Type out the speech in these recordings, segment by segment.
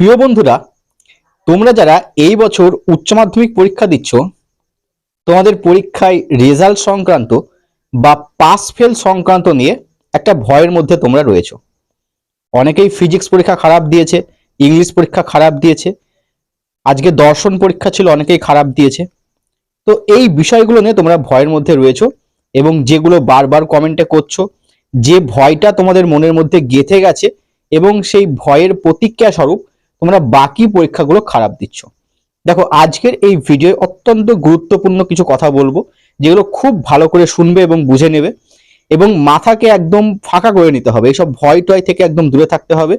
প্রিয় বন্ধুরা, তোমরা যারা এই বছর উচ্চ মাধ্যমিক পরীক্ষা দিচ্ছ, তোমাদের পরীক্ষায় রেজাল্ট সংক্রান্ত বা পাস ফেল সংক্রান্ত নিয়ে একটা ভয়ের মধ্যে তোমরা রয়েছো। অনেকেই ফিজিক্স পরীক্ষা খারাপ দিয়েছে ইংলিশ পরীক্ষা খারাপ দিয়েছে, আজকে দর্শন পরীক্ষা ছিল, অনেকেই খারাপ দিয়েছে। তো এই বিষয়গুলো নিয়ে তোমরা ভয়ের মধ্যে রয়েছো এবং যেগুলো বারবার কমেন্টে করছ, যে ভয়টা তোমাদের মনের মধ্যে গেঁথে গেছে এবং সেই ভয়ের প্রতিক্রিয়া স্বরূপ তোমরা বাকি পরীক্ষাগুলো খারাপ দিচ্ছ। দেখো, আজকের এই ভিডিও অত্যন্ত গুরুত্বপূর্ণ কিছু কথা বলব, যেগুলো খুব ভালো করে শুনবে এবং বুঝে নেবে এবং মাথাকে একদম ফাঁকা করে নিতে হবে। এইসব ভয় টয় থেকে একদম দূরে থাকতে হবে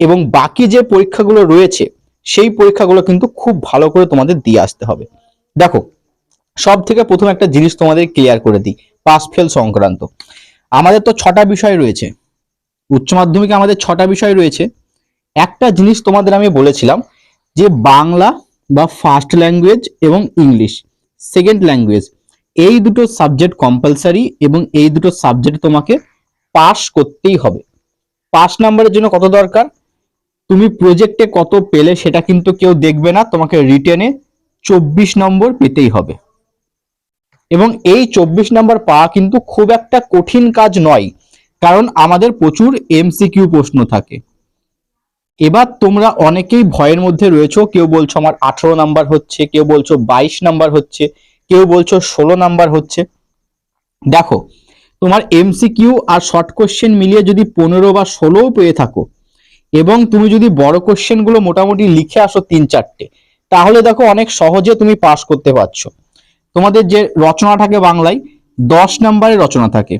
এবং বাকি যে পরীক্ষাগুলো রয়েছে, সেই পরীক্ষাগুলো কিন্তু খুব ভালো করে তোমাদের দিয়ে আসতে হবে। দেখো সব থেকে প্রথম একটা জিনিস তোমাদের ক্লিয়ার করে দিই পাস ফেল সংক্রান্ত। আমাদের তো ছটা বিষয় রয়েছে। উচ্চ মাধ্যমিকে আমাদের ছটা বিষয় রয়েছে। একটা জিনিস তোমাদের আমি বলেছিলাম যে বাংলা বা ফার্স্ট ল্যাঙ্গুয়েজ এবং ইংলিশ সেকেন্ড ল্যাঙ্গুয়েজ এই দুটো সাবজেক্ট কম্পালসারি এবং এই দুটো সাবজেক্ট তোমাকে পাস করতেই হবে। পাস নাম্বারের জন্য কত দরকার? তুমি প্রজেক্টে কত পেলে সেটা কিন্তু কেউ দেখবে না, তোমাকে রিটেনে চব্বিশ নম্বর পেতেই হবে। এবং এই চব্বিশ নম্বর পাওয়া কিন্তু খুব একটা কঠিন কাজ নয়, কারণ আমাদের প্রচুর এমসিকিউ প্রশ্ন থাকে। এবার তোমরা অনেকেই ভয়ের মধ্যে রয়েছো, কেউ বলছো আমার আঠারো নাম্বার হচ্ছে, কেউ বলছো বাইশ নাম্বার হচ্ছে, কেউ বলছো ষোলো নাম্বার হচ্ছে। দেখো, তোমার এমসিকিউ আর শর্ট কোশ্চেন মিলিয়ে যদি পনেরো বা ষোলোও পেয়ে থাকো, এবং তুমি যদি বড় কোশ্চেনগুলো মোটামুটি লিখে আসো তিন চারটে, তাহলে দেখো অনেক সহজে তুমি পাস করতে পারছ। তোমাদের যে রচনা থাকে বাংলায়, দশ নম্বরের রচনা থাকে।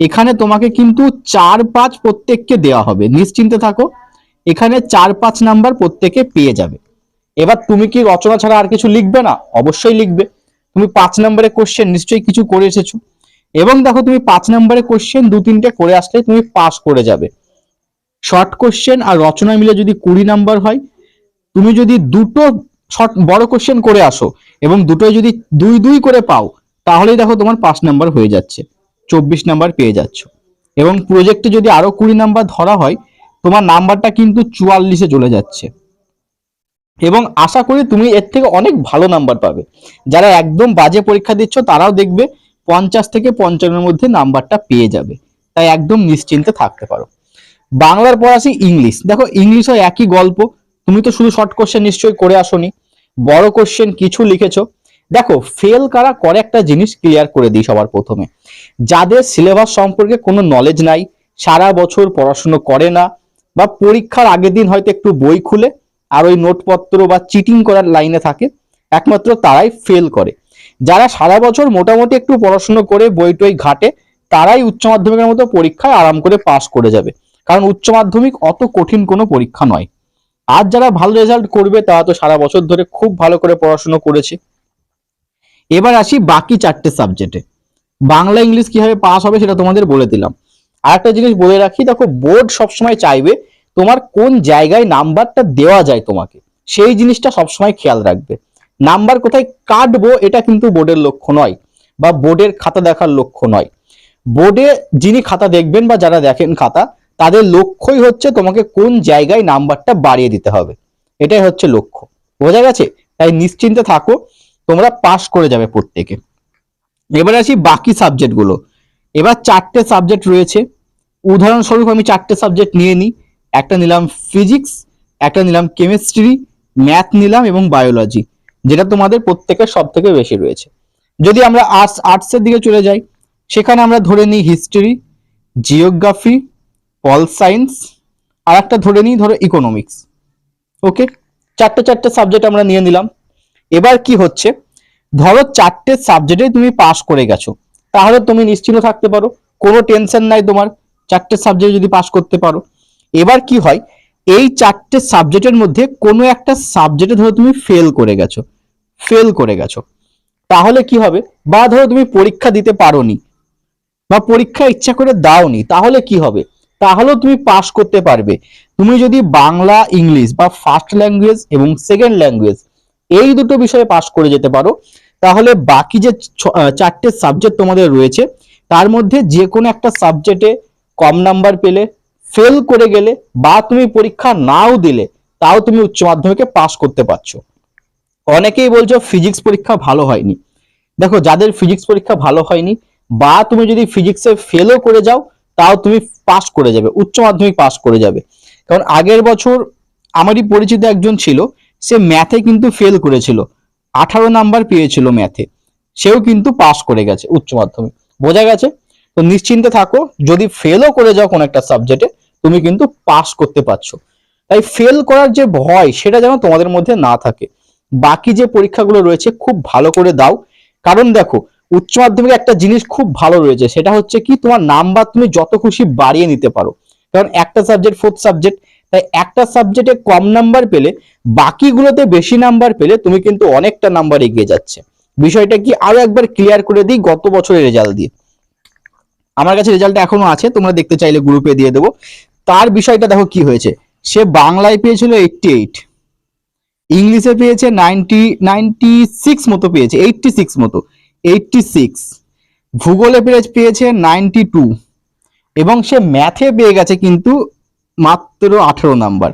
এখানে তোমাকে কিন্তু চার পাঁচ প্রত্যেককে দেওয়া হবে। নিশ্চিন্তে থাকো। এখানে চার পাঁচ নাম্বার প্রত্যেকে পেয়ে যাবে। এবার তুমি কি রচনা ছাড়া আর কিছু লিখবে না? অবশ্যই লিখবে। তুমি পাঁচ নম্বরের কোশ্চেন নিশ্চয়ই কিছু করে এসেছ। এবং দেখো তুমি পাঁচ নম্বরের কোশ্চেন দু তিনটে করে আসলে তুমি পাস করে যাবে। শর্ট কোশ্চেন আর রচনা মিলে যদি কুড়ি নাম্বার হয়, তুমি যদি দুটো শর্ট বড় কোশ্চেন করে আসো এবং দুটোই যদি দুই দুই করে পাও, তাহলেই দেখো তোমার পাঁচ নাম্বার হয়ে যাচ্ছে। চব্বিশ নাম্বার পেয়ে যাচ্ছ। এবং প্রজেক্টে যদি আরও কুড়ি নাম্বার ধরা হয় তোমার নাম্বারটা কিন্তু চুয়াল্লিশে চলে যাচ্ছে। এবং আশা করি তুমি এর থেকে অনেক ভালো নাম্বার পাবে। যারা একদম বাজে পরীক্ষা দিচ্ছ, তারাও দেখবে পঞ্চাশ থেকে পঞ্চান্নের মধ্যে নাম্বারটা পেয়ে যাবে। তাই একদম নিশ্চিন্তে থাকতে পারো। বাংলার পর আসি ইংলিশ। দেখো, ইংলিশও একই গল্প। তুমি তো শুধু শর্ট কোশ্চেন নিশ্চয়ই করে আসোনি। বড় কোশ্চেন কিছু লিখেছো। দেখো ফেল কারা করে একটা জিনিস ক্লিয়ার করে দিই সবার প্রথমে। যাদের সিলেবাস সম্পর্কে কোনো নলেজ নাই, সারা বছর পড়াশুনো করে না বা পরীক্ষার আগের দিন হয়তো একটু বই খুলে আর ওই নোটপত্র বা চিটিং করার লাইনে থাকে, একমাত্র তারাই ফেল করে। যারা সারা বছর মোটামুটি একটু পড়াশুনো করে বই টই ঘাটে, তারাই উচ্চ মাধ্যমিকের মতো পরীক্ষায় আরাম করে পাস করে যাবে। কারণ উচ্চ মাধ্যমিক অত কঠিন কোনো পরীক্ষা নয়। আর যারা ভালো রেজাল্ট করবে, তারা তো সারা বছর ধরে খুব ভালো করে পড়াশুনো করেছে। এবার আসি বাকি চারটে সাবজেক্টে বাংলা ইংলিশ কীভাবে পাস হবে সেটা তোমাদের বলে দিলাম। আর একটা জিনিস বলে রাখি, দেখো বোর্ড সবসময় চাইবে তোমার কোন জায়গায় নাম্বারটা দেওয়া যায় তোমাকে, সেই জিনিসটা সবসময় খেয়াল রাখবে। নাম্বার কোথায় কাটবো এটা কিন্তু বোর্ডের লক্ষ্য নয় বা বোর্ডের খাতা দেখার লক্ষ্য নয়। বোর্ডে যিনি খাতা দেখবেন বা যারা দেখেন খাতা, তাদের লক্ষ্যই হচ্ছে তোমাকে কোন জায়গায় নাম্বারটা বাড়িয়ে দিতে হবে। এটাই হচ্ছে লক্ষ্য। বোঝা গেছে? তাই নিশ্চিন্তে থাকো, তোমরা পাস করে যাবে প্রত্যেকে। এবার আসি বাকি সাবজেক্টগুলো এবার চারটে সাবজেক্ট রয়েছে। উদাহরণস্বরূপ আমি চারটে সাবজেক্ট নিয়ে নিই। একটা নিলাম ফিজিক্স একটা নিলাম কেমিস্ট্রি ম্যাথ নিলাম এবং বায়োলজি যেটা তোমাদের প্রত্যেকের সব থেকে বেশি রয়েছে। যদি আমরা আর্টস আর্টসের দিকে চলে যাই, সেখানে আমরা ধরে নিই হিস্ট্রি জিওগ্রাফি পল সায়েন্স আর একটা ধরে নিই ধরো ইকোনমিক্স ওকে চারটে চারটে সাবজেক্ট আমরা নিয়ে নিলাম। এবার কি হচ্ছে? ধরো চারটে সাবজেক্টে তুমি পাস করে গেছো, তাহলে তুমি নিশ্চিন্ত থাকতে পারো, কোনো টেনশন নাই তোমার। চারটে সাবজেক্ট যদি পাস করতে পারো। এবার কি হয়, এই চারটে সাবজেক্টের মধ্যে কোনো একটা সাবজেক্টে ধরো তুমি ফেল করে গেছো ফেল করে গেছো। তাহলে কি হবে? বা ধরো তুমি পরীক্ষা দিতে পারোনি, বা পরীক্ষা ইচ্ছা করে দাওনি, তাহলে কি হবে? তাহলেও তুমি পাস করতে পারবে। তুমি যদি বাংলা, ইংলিশ বা ফার্স্ট ল্যাঙ্গুয়েজ এবং সেকেন্ড ল্যাঙ্গুয়েজ এই দুটো বিষয়ে পাস করে যেতে পারো, তাহলে বাকি যে চারটে সাবজেক্ট তোমাদের রয়েছে, তার মধ্যে যে কোনো একটা সাবজেক্টে কম নাম্বার পেলে ফেল করে গেলে বা তুমি পরীক্ষা নাও দিলে, তাও তুমি উচ্চ মাধ্যমিকে পাস করতে পারছ। অনেকেই বলছো ফিজিক্স পরীক্ষা ভালো হয়নি। দেখো, যাদের ফিজিক্স পরীক্ষা ভালো হয়নি বা তুমি যদি ফিজিক্সে ফেলও করে যাও, তাও তুমি পাস করে যাবে, উচ্চ মাধ্যমিক পাস করে যাবে। কারণ আগের বছর আমারই পরিচিত একজন ছিল, সে ম্যাথে কিন্তু ফেল করেছিল। আঠারো নাম্বার পেয়েছিল ম্যাথে সেও কিন্তু পাস করে গেছে উচ্চ মাধ্যমিক। বোঝা গেছে? তো নিশ্চিন্তে থাকো, যদি ফেলও করে যাও কোনো একটা সাবজেক্টে তুমি কিন্তু পাস করতে পারছ। তাই ফেল করার যে ভয়, সেটা যেন তোমাদের মধ্যে না থাকে। বাকি যে পরীক্ষাগুলো রয়েছে, খুব ভালো করে দাও। কারণ দেখো, উচ্চ মাধ্যমিকে একটা জিনিস খুব ভালো রয়েছে, সেটা হচ্ছে কি, তোমার নাম্বার তুমি যত খুশি বাড়িয়ে নিতে পারো। কারণ একটা সাবজেক্ট ফোর্থ সাবজেক্ট তাই একটা সাবজেক্টে কম নাম্বার পেলে, বাকিগুলোতে বেশি নাম্বার পেলে তুমি কিন্তু অনেকটা নাম্বার এগিয়ে যাচ্ছে। বিষয়টা কি, আরও একবার ক্লিয়ার করে দিই, গত বছরের রেজাল্ট দিয়ে। আমার কাছে রেজাল্টটা এখনও আছে, তোমরা দেখতে চাইলে গ্রুপে দিয়ে দেবো। তার বিষয়টা দেখো কি হয়েছে? সে বাংলায় পেয়েছিল এইটটি এইট ইংলিশে পেয়েছে নাইনটি নাইনটি সিক্স মতো পেয়েছে এইটটি সিক্স মতো এইটটি সিক্স ভূগোলে পেয়ে- পেয়েছে নাইনটি টু এবং সে ম্যাথে পেয়ে গেছে কিন্তু মাত্র আঠেরো নাম্বার।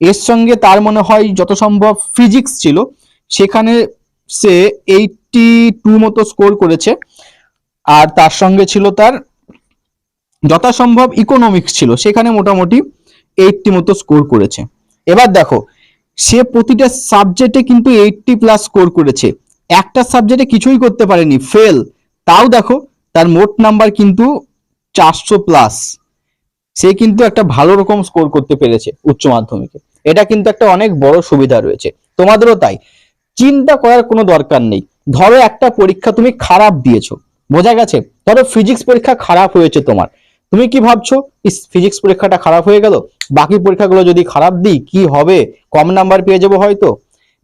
এর সঙ্গে তার মনে হয় যত সম্ভব ফিজিক্স ছিল, সেখানে সে এইটটি টু মতো স্কোর করেছে। আর তার সঙ্গে ছিল তার যথাসম্ভব ইকোনমিক্স ছিল। সেখানে মোটামুটি এইটটি মতো স্কোর করেছে। এবার দেখো, সে প্রতিটা সাবজেক্টে কিন্তু এইটটি প্লাস স্কোর করেছে। একটা সাবজেক্টে কিছুই করতে পারেনি ফেল তাও দেখো, তার মোট নাম্বার কিন্তু চারশো প্লাস সে কিন্তু একটা ভালো রকম স্কোর করতে পেরেছে উচ্চ মাধ্যমিকে। এটা কিন্তু একটা অনেক বড় সুবিধা রয়েছে। তোমাদেরও তাই। চিন্তা করার কোনো দরকার নেই। ধরো একটা পরীক্ষা তুমি খারাপ দিয়েছ। বোঝা গেছে? ধরো ফিজিক্স পরীক্ষা খারাপ হয়েছে তোমার। তুমি কি ভাবছ? ফিজিক্স পরীক্ষাটা খারাপ হয়ে গেল? বাকি পরীক্ষাগুলো যদি খারাপ দিই, কি হবে? কম নাম্বার পেয়ে যাব হয়তো।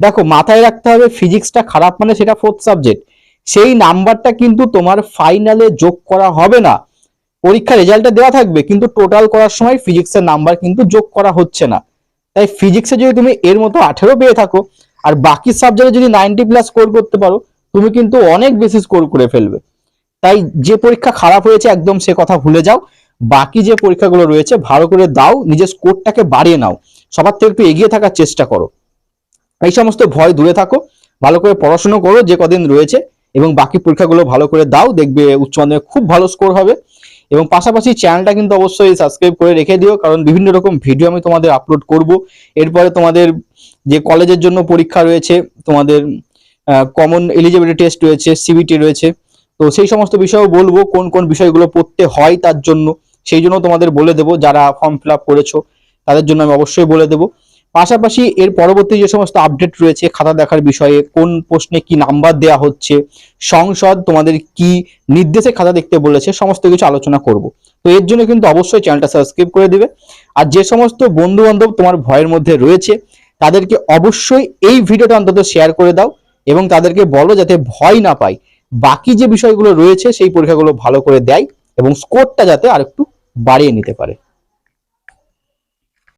দেখো, মাথায় রাখতে হবে ফিজিক্সটা খারাপ মানে সেটা ফোর্থ সাবজেক্ট সেই নাম্বারটা কিন্তু তোমার ফাইনালে যোগ করা হবে না। পরীক্ষার রেজাল্টটা দেওয়া থাকবে, কিন্তু টোটাল করার সময় ফিজিক্সের নাম্বার কিন্তু যোগ করা হচ্ছে না। তাই ফিজিক্সে যদি তুমি এর মতো আঠেরো পেয়ে থাকো, আর বাকি সাবজেক্টে যদি নাইনটি প্লাস স্কোর করতে পারো, তুমি কিন্তু অনেক বেশি স্কোর করে ফেলবে। তাই যে পরীক্ষা খারাপ হয়েছে একদম সে কথা ভুলে যাও। বাকি যে পরীক্ষাগুলো রয়েছে, ভালো করে দাও, নিজের স্কোরটাকে বাড়িয়ে নাও। সবার থেকে একটু এগিয়ে থাকার চেষ্টা করো। এই সমস্ত ভয় দূরে থাকো, ভালো করে পড়াশুনো করো যে কদিন রয়েছে, এবং বাকি পরীক্ষাগুলো ভালো করে দাও, দেখবে উচ্চ মাধ্যমিকে খুব ভালো স্কোর হবে। এবং পাশাপাশি চ্যানেলটা কিন্তু অবশ্যই সাবস্ক্রাইব করে রেখে দিও, কারণ বিভিন্ন রকম ভিডিও আমি তোমাদের আপলোড করব। এরপরে তোমাদের যে কলেজের জন্য পরীক্ষা রয়েছে, তোমাদের কমন এলিজিবিলিটি টেস্ট রয়েছে সিবিটি রয়েছে তো সেই সমস্ত বিষয়ও বলব কোন কোন বিষয়গুলো পড়তে হয় তার জন্য। সেই জন্য তোমাদের বলে দেবো, যারা ফর্ম ফিল আপ করেছ, তাদের জন্য আমি অবশ্যই বলে দেবো। পাশাপাশি এর পরবর্তী যে সমস্ত আপডেট রয়েছে, খাতা দেখার বিষয়ে, কোন প্রশ্নে কি নাম্বার দেওয়া হচ্ছে, সংসদ তোমাদের কি নির্দেশে খাতা দেখতে বলেছে, সমস্ত কিছু আলোচনা করব। তো এর জন্য কিন্তু অবশ্যই চ্যানেলটা সাবস্ক্রাইব করে দিবে। আর যে সমস্ত বন্ধু বান্ধব তোমার ভয়ের মধ্যে রয়েছে, তাদেরকে অবশ্যই এই ভিডিওটা অন্তত শেয়ার করে দাও এবং তাদেরকে বলো যাতে ভয় না পায়। বাকি যে বিষয়গুলো রয়েছে, সেই পরীক্ষাগুলো ভালো করে দেয় এবং স্কোরটা যাতে আর একটু বাড়িয়ে নিতে পারে।